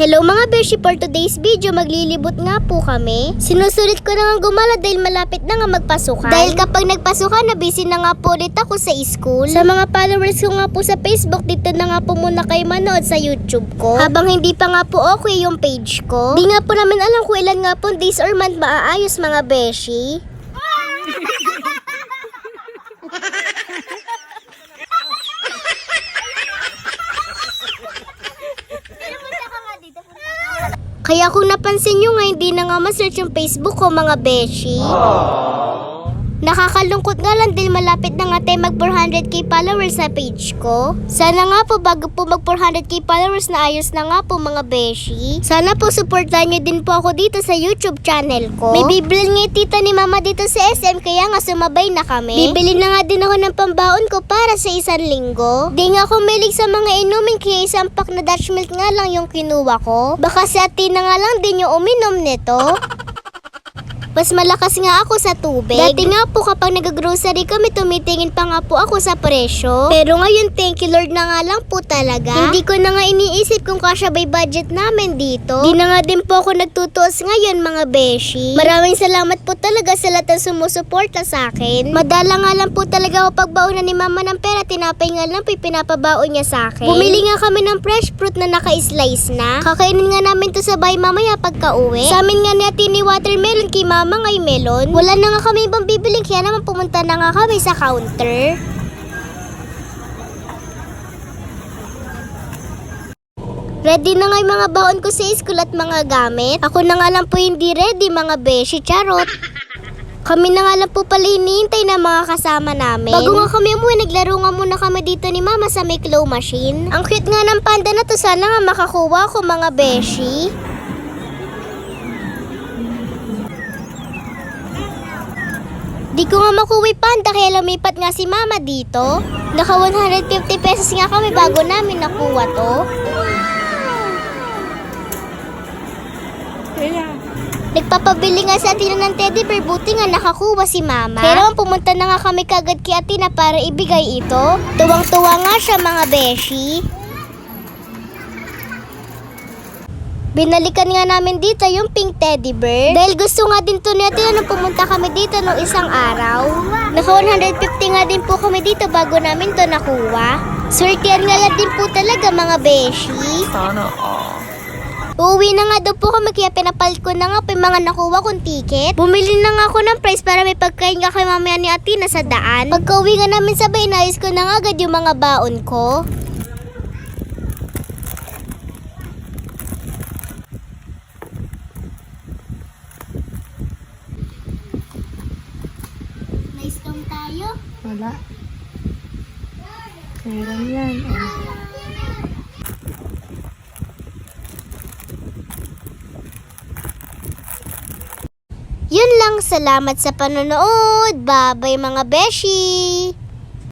Hello mga beshi, for today's video maglilibot nga po kami. Sinusulit ko na nga gumala dahil malapit na nga magpasukan. Dahil kapag nagpasukan na busy na nga po ulit ako sa school. Sa mga followers ko nga po sa Facebook, dito na nga po muna kayo manood sa YouTube ko. Habang hindi pa nga po okay yung page ko. Di nga po namin alam kung ilan nga po days or month maaayos mga beshi. Kaya kung napansin nyo nga, hindi na nga ma-search yung Facebook ko mga beshi. Nakakalungkot nga lang dahil malapit na nga tayo mag 400k followers sa page ko. Sana nga po bago po mag 400k followers na ayos na nga po mga beshi. Sana po supportan nyo din po ako dito sa YouTube channel ko. May bibilin nga tita ni mama dito sa SM kaya nga sumabay na kami. Bibili na nga din ako ng pambaon ko para sa isang linggo. Di nga ako malig sa mga inumin kaya isang pack na Dutch milk nga lang yung kinuha ko. Baka si ate na nga lang din yung uminom nito. Mas malakas nga ako sa tubig. Dati nga po kapag nag-grocery kami, tumitingin pa nga po ako sa presyo. Pero ngayon, thank you Lord na nga lang po talaga. Hindi ko na nga iniisip kung kasya by budget namin dito. Di na nga din po ako nagtutuos ngayon mga beshi. Maraming salamat po talaga sa lahat ng sumusuporta sa akin. Madala nga lang po talaga ako pagbaunan ni mama ng pera, tinapay nga lang po pinapabaon niya sa akin. Bumili nga kami ng fresh fruit na naka-slice na. Kakainin nga namin to sa bahay mamaya pagka uwi. Sa amin nga natin ni watermelon kay mama ngay melon. Wala na nga kami ibang bibiling kaya naman pumunta na nga kami sa counter. Ready na nga mga baon ko sa school at mga gamit. Ako na nga lang po hindi ready mga beshi charot. Kami na nga lang po pala hinihintay ng mga kasama namin. Bago nga kami umuwi, naglaro nga muna kami dito ni Mama sa may claw machine. Ang cute nga ng panda na to, sana nga makakuha ko mga beshi. Di ko nga makuwi panda kaya lumipat nga si mama dito. Naka 150 pesos nga kami bago namin nakuha to. Nagpapabili nga sa atin ng teddy bear, buti nga nakakuha si mama. Pero pumunta na nga kami kagad kay Atina para ibigay ito. Tuwang-tuwa nga siya mga beshi. Binalikan nga namin dito yung pink teddy bear. Dahil gusto nga din to natin nung pumunta kami dito nung isang araw. Naka 150 nga din po kami dito bago namin to nakuha. Swertihan nga lang din po talaga mga beshi. Sana all. Uuwi na nga daw po kami kaya pinapalit ko na nga po yung mga nakuha kong ticket. Bumili na nga ako ng price para may pagkain nga kay mamaya ni Atina sa daan. Pagka uwi nga namin sabay, inayos ko na nga agad yung mga baon ko. Nice lang tayo. Wala. Meron yan. Oh. Yun lang, salamat sa panonood. Bye-bye mga beshi!